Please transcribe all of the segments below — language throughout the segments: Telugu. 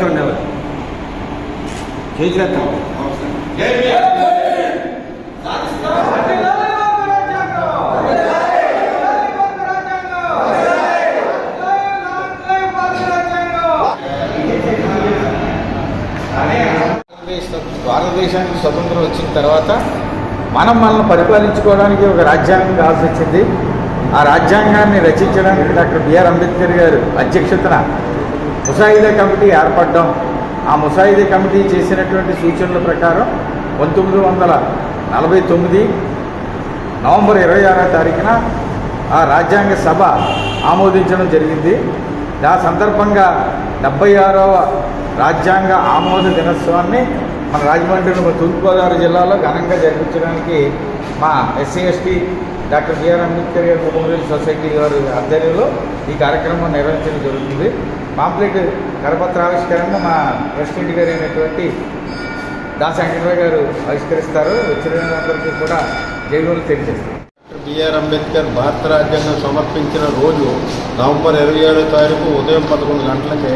చూడండి భారతదేశానికి స్వతంత్రం వచ్చిన తర్వాత మనం మనల్ని పరిపాలించుకోవడానికి ఒక రాజ్యాంగం కావాల్సి వచ్చింది. ఆ రాజ్యాంగాన్ని రచించడానికి డాక్టర్ బిఆర్ అంబేద్కర్ గారు అధ్యక్షతన ముసాయిదా కమిటీ ఏర్పడడం. ఆ ముసాయిదా కమిటీ చేసినటువంటి సూచనల ప్రకారం పంతొమ్మిది వందల నలభై తొమ్మిది నవంబర్ ఇరవై ఆరో తారీఖున ఆ రాజ్యాంగ సభ ఆమోదించడం జరిగింది. ఆ సందర్భంగా డెబ్బై ఆరవ రాజ్యాంగ ఆమోద దినోత్సవాన్ని మన రాజమండ్రి తూర్పుగోదావరి జిల్లాలో ఘనంగా జరిపించడానికి మా SC ST doctor BR Ambedkar గారి మెమోరియల్ సొసైటీ గారి ఆధ్వర్యంలో ఈ కార్యక్రమం నిర్వహించడం జరుగుతుంది. పాంప్లెట్ కరపత్ర ఆవిష్కరణ మా ప్రెసిడెంట్ గారు అయినటువంటి దాస్ వెంకటరావు గారు ఆవిష్కరిస్తారు. వచ్చిన అందరికీ కూడా జైలు తెలియజేస్తారు డాక్టర్ బిఆర్ అంబేద్కర్ భారత రాజ్యాంగం సమర్పించిన రోజు నవంబర్ ఇరవై ఏడో తారీఖు ఉదయం పదకొండు గంటలకే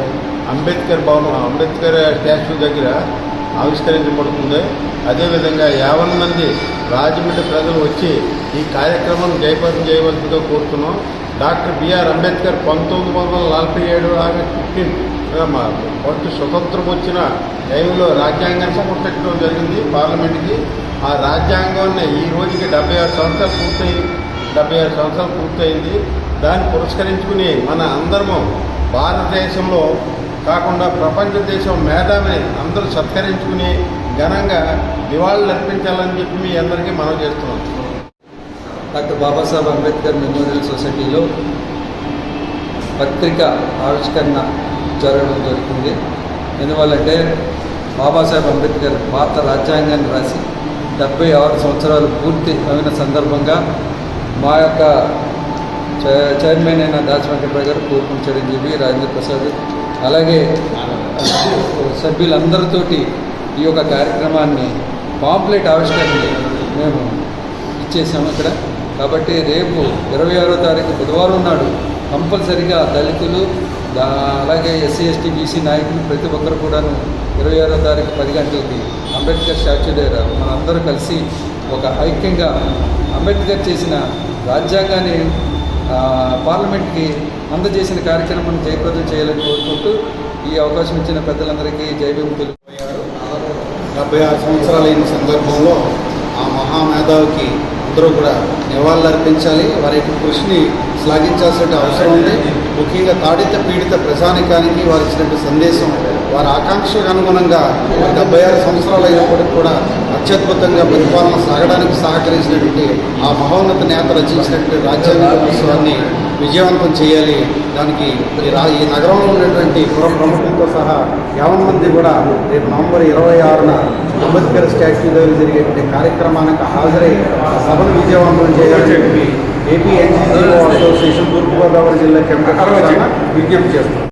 అంబేద్కర్ భవనం అంబేద్కర్ స్టాచ్యూ దగ్గర ఆవిష్కరించబడుతుంది అదేవిధంగా యావన్ మంది రాజమండ్రి ప్రజలు వచ్చి ఈ కార్యక్రమం జయప్రదం చేయవలసిందిగా కోరుతున్నాం. డాక్టర్ బిఆర్ అంబేద్కర్ పంతొమ్మిది వందల నలభై ఏడు ఆగస్టు ఫిఫ్టీన్ ఫస్ట్ స్వతంత్రం వచ్చిన టైంలో రాజ్యాంగాన్ని సమర్పించడం జరిగింది పార్లమెంట్కి. ఆ రాజ్యాంగాన్ని ఈ రోజుకి డెబ్బై ఆరు సంవత్సరాలు పూర్తయి డెబ్బై ఆరు సంవత్సరాలు పూర్తయింది. దాన్ని పురస్కరించుకుని మన అందరము భారతదేశంలో కాకుండా ప్రపంచ దేశం మేధావిని అందరూ సత్కరించుకుని ఘనంగా నివాళులు అర్పించాలని చెప్పి మీ అందరికీ మనం చేస్తున్నాం. డాక్టర్ బాబాసాహెబ్ అంబేద్కర్ మెమోరియల్ సొసైటీలో పత్రిక ఆవిష్కరణ జరగడం జరుగుతుంది. ఎందువల్లంటే బాబాసాహెబ్ అంబేద్కర్ భారత రాజ్యాంగాన్ని రాసి డెబ్బై ఆరు సంవత్సరాలు పూర్తి అయిన సందర్భంగా మా యొక్క చైర్మన్ అయిన దాస్ గారు పూర్వం చిరంజీవి రాజేంద్ర ప్రసాద్ అలాగే సభ్యులందరితోటి ఈ యొక్క కార్యక్రమాన్ని పాంప్లెట్ ఆవిష్కరణని మేము ఇచ్చేసాము ఇక్కడ. కాబట్టి రేపు ఇరవై ఆరో తారీఖు బుధవారం నాడు కంపల్సరిగా దళితులు అలాగే ఎస్సీ ఎస్టీ బీసీ నాయకులు ప్రతి ఒక్కరు కూడాను ఇరవై ఆరో తారీఖు పది గంటలకి అంబేద్కర్ స్టాచ్యూ దగ్గర మనందరూ కలిసి ఒక ఐక్యంగా అంబేద్కర్ చేసిన రాజ్యాంగాన్ని పార్లమెంట్కి అందజేసిన కార్యక్రమం జయప్రదం చేయాలని కోరుకుంటూ ఈ అవకాశం ఇచ్చిన పెద్దలందరికీ జయభీములు డెబ్బై ఆరు సంవత్సరాలైన సందర్భంలో ఆ మహామేధావికి అందరూ కూడా నివాళులు అర్పించాలి. వారి యొక్క కృషిని శ్లాఘించాల్సిన అవసరం ఉంది. ముఖ్యంగా తాడిత పీడిత ప్రజానికానికి వారు ఇచ్చినటువంటి సందేశం వారి ఆకాంక్షకు అనుగుణంగా డెబ్బై ఆరు సంవత్సరాలు అయినప్పటికీ కూడా అత్యద్భుతంగా పరిపాలన సాగడానికి సహకరించినటువంటి ఆ మహోన్నత నేత రచించినటువంటి రాజ్యాంగ దినోత్సవాన్ని విజయవంతం చేయాలి. దానికి ఈ రా ఈ నగరంలో ఉన్నటువంటి పుర ప్రముఖులతో సహా యావన్ మంది కూడా రేపు నవంబర్ ఇరవై ఆరున అంబేద్కర్ స్టాచ్యూ దగ్గర జరిగేటువంటి కార్యక్రమానికి హాజరై సభను విజయవంతం చేయాలని చెప్పి ఏపీ ఎన్సీసీ అసోసియేషన్ తూర్పుగోదావరి జిల్లా కేంద్ర విజ్ఞప్తి చేస్తున్నాం